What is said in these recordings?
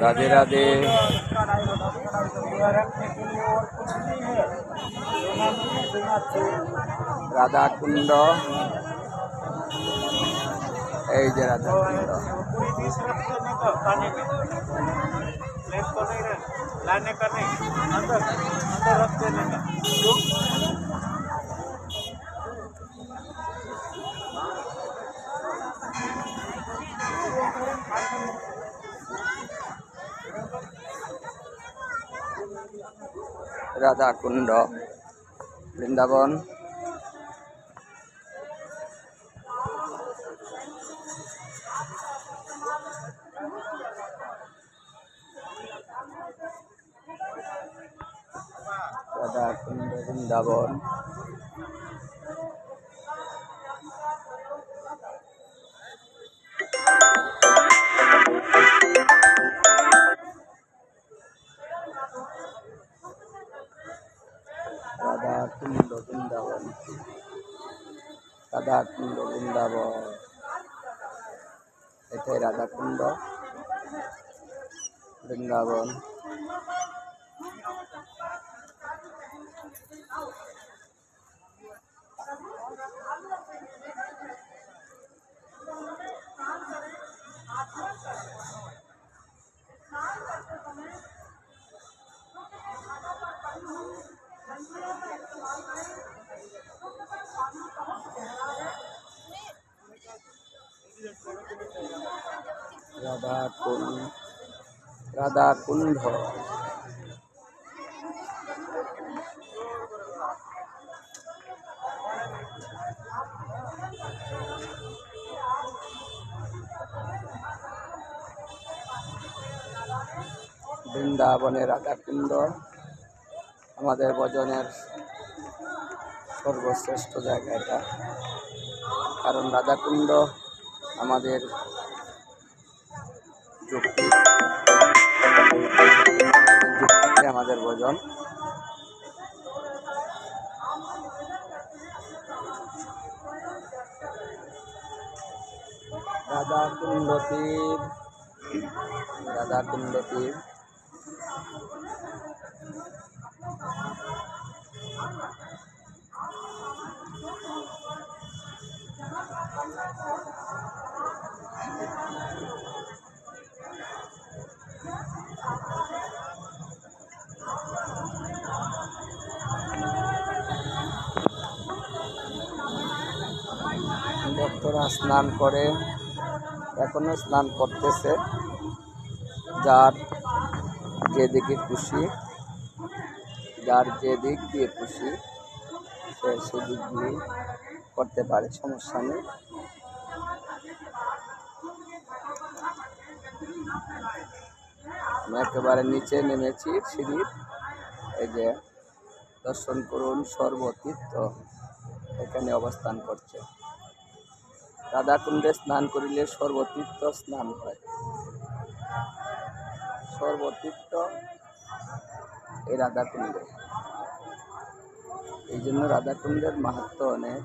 রাধে রাধে রাধা কুণ্ড এই যে রাধা কুণ্ড पूरी बीस रखते नहीं तो पानी में लेट तो नहीं रहे लाने का नहीं अंदर अंदर रख देने রাধা কুণ্ড বৃন্দাবন। রাধা কুণ্ড বৃন্দাবন। বৃন্দাবন। রাধা কুণ্ড বৃন্দাবন। এটাই রাধা কুণ্ড বৃন্দাবন। রাধা কুণ্ড রাধা কুণ্ড আমাদের ভজনের সর্বশ্রেষ্ঠ জায়গা এটা। কারণ রাধাকুণ্ড আমাদের আমাদের ভজন। রাধা কুণ্ড তীর রাধা স্নান করে, এখনও স্নান করতেছে। যার যেদিকে খুশি, যার যে দিক দিয়ে খুশি, সে সেদিক দিয়ে করতে পারে, সমস্যা নেই। আমি একেবারে নিচে নেমেছি সিঁড়ির এই যে দর্শন করুন, সর্বতীর্থ এখানে অবস্থান করছে। রাধাকুণ্ডে স্নান করিলে সর্বতীর্থ স্নান হয়। সর্বতীর্থ এই রাধাকুণ্ডে এই জন্য রাধাকুণ্ডের মাহাত্ম অনেক।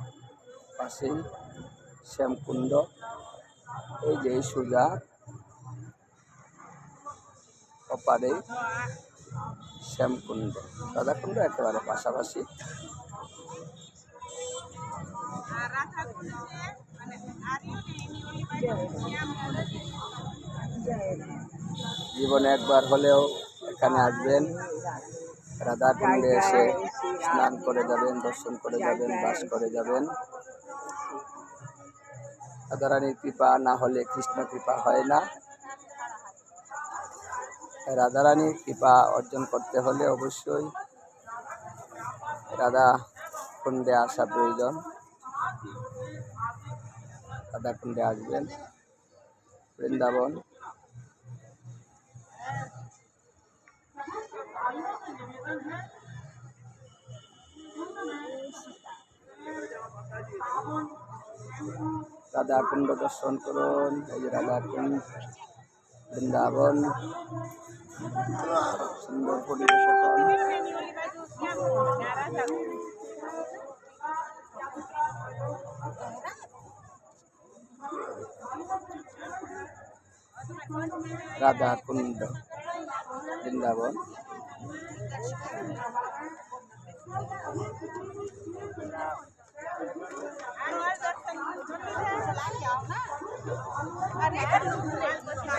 পাশেই শ্যামকুণ্ড, এই যে সোজা অপারে শ্যামকুণ্ড। রাধাকুণ্ড একেবারে পাশাপাশি। জীবনে একবার হলেও এখানে আসবেন। রাধা কুণ্ডে এসে স্নান করে যাবেন, দর্শন করে যাবেন, বাস করে যাবেন। রাধারানীর কৃপা না হলে কৃষ্ণ কৃপা হয় না। রাধারানীর কৃপা অর্জন করতে হলে অবশ্যই রাধা কুণ্ডে আসা প্রয়োজন। রাধা কুণ্ডে আসবেন। বৃন্দাবন। রাধা কুণ্ড দর্শন করুন। এই যে রাধা কুণ্ড বৃন্দাবন। সুন্দর পরিবেশ রাধা কুণ্ড বৃন্দাবন।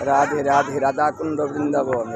রাধে রাধে রাধা কুণ্ড বৃন্দাবন।